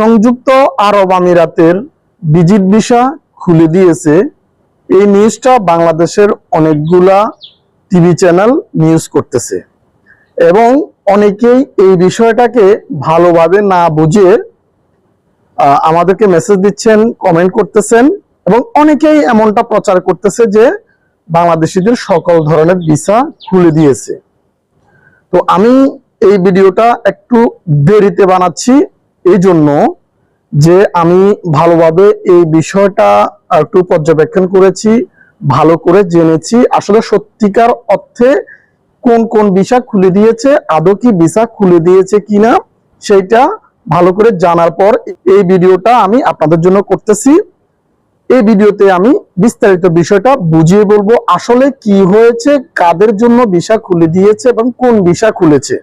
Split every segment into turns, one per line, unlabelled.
সংযুক্ত আরব আমিরাতের visit visa খুলে দিয়েছে। এই নিউজটা বাংলাদেশের অনেকগুলা টিভি চ্যানেল নিউজ করতেছে। এবং অনেকেই এই বিষয়টাকে ভালোভাবে না বুঝে আমাদেরকে মেসেজ দিচ্ছেন কমেন্ট করতেছেন এবং অনেকেই এমনটা প্রচার করতেছে যে বাংলাদেশিদের সকল ধরনের ভিসা খুলে দিয়েছে। তো আমি এই ভিডিওটা একটু দেরিতে বানাচ্ছি। এই জন্য যে আমি ভালোভাবে এই বিষয়টা একটু পর্যবেক্ষণ করেছি, ভালো করে জেনেছি, আসলে সত্যিকার অর্থে কোন কোন ভিসা খুলে দিয়েছে, আদৌ কি ভিসা খুলে দিয়েছে কিনা সেইটা ভালো করে জানার পর এই ভিডিওটা আমি আপনাদের জন্য করতেছি। এই ভিডিওতে আমি বিস্তারিত বিষয়টা বুঝিয়ে বলব, আসলে কি হয়েছে, কাদের জন্য ভিসা খুলে দিয়েছে এবং কোন ভিসা খুলেছে।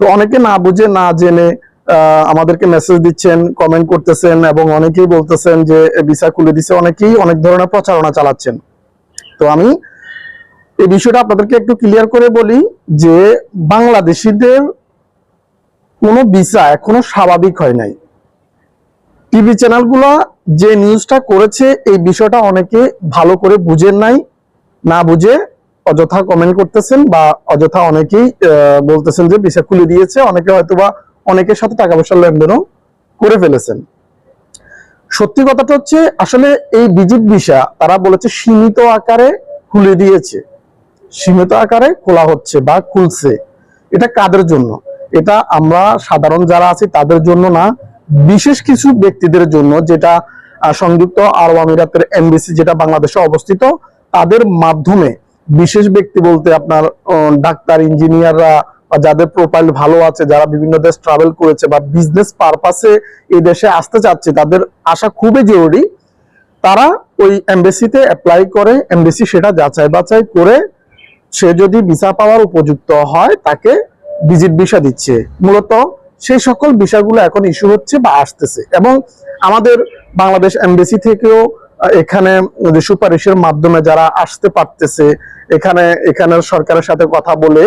তো অনেকে না বুঝে, না জেনে আমাদেরকে মেসেজ দিচ্ছেন কমেন্ট করতেছেন এবং অনেকেই বলতেছেন যে ভিসা খুলে দিছে। অনেকেই অনেক ধরনের প্রচারণা চালাচ্ছেন। তো আমি এই বিষয়টা আপনাদেরকে একটু ক্লিয়ার করে বলি যে, বাংলাদেশিদের কোনো ভিসা এখনও স্বাভাবিক হয় নাই। টিভি চ্যানেলগুলো যে নিউজটা করেছে, এই বিষয়টা অনেকে ভালো করে বুঝেন নাই, না বুঝে অযথা কমেন্ট করতেছেন বা অযথা অনেকেই বলতেছেন যে ভিসা খুলে দিয়েছে। অনেকে হয়তোবা অনেকের সাথে টাকা পয়সার লেনদেনও করে ফেলেছেন। সত্যি কথাটা হচ্ছে, আসলে এই ভিজিট ভিসা তারা বলেছে সীমিত আকারে খুলে দিয়েছে। সীমিত আকারে খোলা হচ্ছে বা খুলছে। এটা কাদের জন্য? এটা আমরা সাধারণ যারা আছি, তাদের জন্য না, বিশেষ কিছু ব্যক্তিদের জন্য, যেটা সংযুক্ত আরব আমিরাতের এমবিসি যেটা বাংলাদেশে অবস্থিত, তাদের মাধ্যমে বিশেষ ব্যক্তি বলতে আপনার ডাক্তার, ইঞ্জিনিয়াররা বা যাদের প্রোফাইল ভালো আছে, যারা বিভিন্ন দেশ ট্রাভেল করেছে বা বিজনেস পারপাসে এই দেশে আসতে চাচ্ছে, তাদের আসা খুবই জরুরি। তারা ওই এমবেসিতে অ্যাপ্লাই করে এমবেসি সেটা যাচাই বাছাই করে সে যদি ভিসা পাওয়ার উপযুক্ত হয়, তাকে ভিজিট ভিসা দিচ্ছে। মূলত সেই সকল বিষয়গুলো এখন ইস্যু হচ্ছে বা আসতেছে। এবং আমাদের বাংলাদেশ এমবেসি থেকেও এখানে সুপারিশের মাধ্যমে যারা আসতে পারতেছে, এখানে, এখানের সরকারের সাথে কথা বলে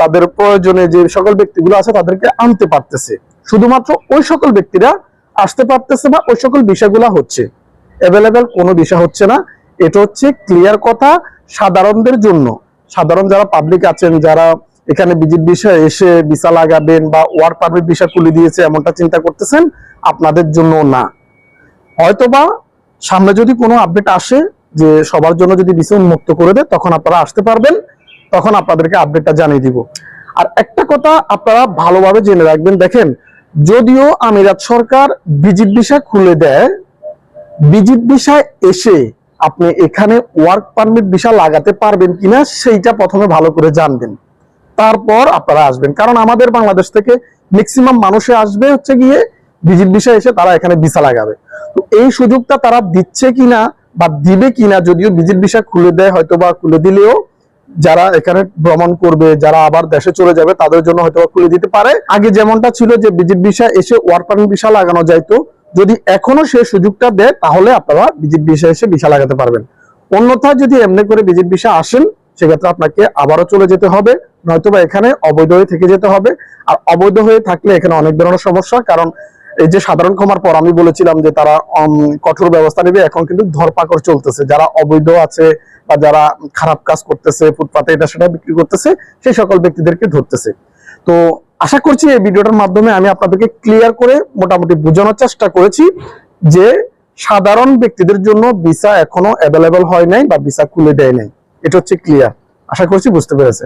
তাদের প্রয়োজনে যে সকল ব্যক্তিগুলো আছে তাদেরকে আনতে পারতেছে। শুধুমাত্র ওই সকল ব্যক্তিরা আসতে পারতেছে বা ওই সকল বিষয়গুলো হচ্ছে। অ্যাভেলেবেল কোনো বিষয় হচ্ছে না। এটা হচ্ছে ক্লিয়ার কথা সাধারণদের জন্য। সাধারণ যারা পাবলিক আছেন, যারা এখানে ভিজিট বিষয় এসে ভিসা লাগাবেন বা ওয়ার্ক পারমিট বিষয় খুলে দিয়েছে এমনটা চিন্তা করতেছেন, আপনাদের জন্য না। হয়তোবা সামনে যদি কোনো আপডেট আসে যে সবার জন্য যদি ভিসা উন্মুক্ত করে দেয়, তখন আপনারা আসতে পারবেন। তখন আপনাদেরকে আপডেটটা জানিয়ে দিব। আর একটা কথা আপনারা ভালোভাবে জেনে রাখবেন, দেখেন, যদিও আমিরাত সরকার ভিজিট ভিসা খুলে দেয় ভিজিট ভিসায় এসে আপনি এখানে ওয়ার্ক পারমিট ভিসা লাগাতে পারবেন কিনা সেইটা প্রথমে ভালো করে জানবেন। তারপর আপনারা আসবেন। কারণ আমাদের বাংলাদেশ থেকে ম্যাক্সিমাম মানুষে আসবে হচ্ছে গিয়ে ভিজিট ভিসা এসে তারা এখানে ভিসা লাগাবে। তো এই সুযোগটা তারা দিচ্ছে কিনা বা দিবে কিনা যদিও ভিজিট ভিসা খুলে দেয় হয়তো বা খুলে দিলেও যারা এখানে ভ্রমণ করবে, যারা আবার দেশে চলে যাবে, তাদের জন্য হয়তো খুলে দিতে পারে। আগে যেমনটা ছিল যে ভিজিট ভিসা এসে ওয়ার্ক পারমিট ভিসা লাগানো যাইতো, যদি এখনও সে সুযোগটা দেয়, তাহলে আপনারা ভিজিট ভিসা এসে ভিসা লাগাতে পারবেন। অন্যথায় যদি এমনি করে ভিজিট ভিসা আসেন, সেক্ষেত্রে আপনাকে আবারও চলে যেতে হবে, নয়তোবা এখানে অবৈধ হয়ে থেকে যেতে হবে। আর অবৈধ হয়ে থাকলে এখানে অনেক ধরনের সমস্যা, কারণ এই যে সাধারণ ক্ষমার পর আমি বলেছিলাম যে তারা কঠোর ব্যবস্থা নেবে, এখন কিন্তু ধরপাকড় চলতেছে। যারা অবৈধ আছে বা যারা খারাপ কাজ করতেছে, ফুটপাতে এটা সেটা বিক্রি করতেছে, সেই সকল ব্যক্তিদেরকে ধরতেছে। তো আশা করছি এই ভিডিওটার মাধ্যমে আমি আপনাদেরকে ক্লিয়ার করে মোটামুটি বোঝানোর চেষ্টা করেছি যে সাধারণ ব্যক্তিদের জন্য ভিসা এখনও অ্যাভেলেবল হয় নাই বা ভিসা খুলে দেয় নাই। এটা হচ্ছে ক্লিয়ার আশা করছি বুঝতে পেরেছে